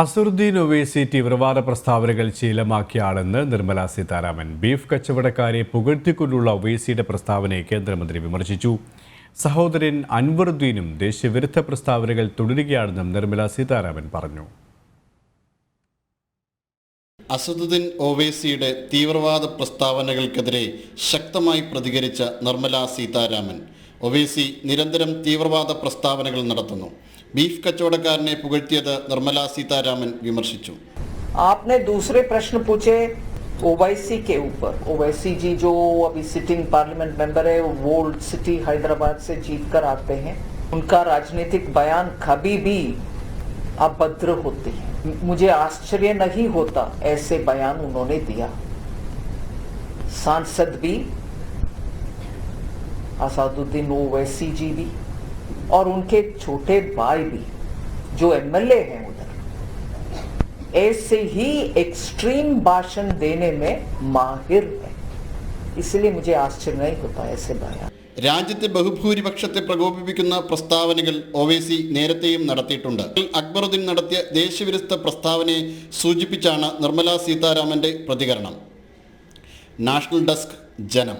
അസറുദ്ദീൻ ഒവൈസി തീവ്രവാദ പ്രസ്താവനകൾ ശീലമാക്കിയാണെന്ന് നിർമ്മല സീതാരാമൻ. ബീഫ് കച്ചവടക്കാരെ പുകഴ്ത്തിക്കൊണ്ടുള്ള ഒവൈസിയുടെ പ്രസ്താവനയെ കേന്ദ്രമന്ത്രി വിമർശിച്ചു. സഹോദരൻ അൻവറുദ്ദീനും ദേശീയവിരുദ്ധ പ്രസ്താവനകൾ തുടരുകയാണെന്നും നിർമ്മല സീതാരാമൻ പറഞ്ഞു. അസദുദ്ദീൻ ഒവൈസിയുടെ തീവ്രവാദ പ്രസ്താവനകൾക്കെതിരെ ശക്തമായി പ്രതികരിച്ച നിർമ്മല സീതാരാമൻ. ഒവൈസി നിരന്തരം തീവ്രവാദ പ്രസ്താവനകൾ നടത്തുന്നു ബീഫ് കച്ചവടക്കാരനെ പുകഴ്ത്തിയത് നിർമ്മല സീതാരാമൻ വിമർശിച്ചു आपने दूसरे प्रश्न पूछे ओवैसी के ऊपर ओवैसी जी जो अभी सिटिंग पार्लियामेंट मेंबर है वो ओल्ड सिटी हैदराबाद से जीत कर आते हैं उनका राजनीतिक बयान कभी भी अभद्र होते हैं म- मुझे आश्चर्य नहीं होता ऐसे बयान उन्होंने दिया सांसद भी असादुद्दीन ओवैसी जी भी और उनके छोटे भाई भी जो एमएलए हैं उधर ऐसे ही एक्सट्रीम भाषण देने में माहिर है इसलिए मुझे आश्चर्य नहीं होता ऐसे बयान രാജ്യത്തെ ബഹുഭൂരിപക്ഷത്തെ പ്രകോപിപ്പിക്കുന്ന പ്രസ്താവനകൾ ഒവൈസി നേരത്തെയും നടത്തിയിട്ടുണ്ട് അക്ബറുദ്ദീൻ നടത്തിയ ദേശവിരുദ്ധ പ്രസ്താവനയെ സൂചിപ്പിച്ചാണ് നിർമ്മല സീതാരാമന്റെ പ്രതികരണം നാഷണൽ ഡെസ്ക് ജനം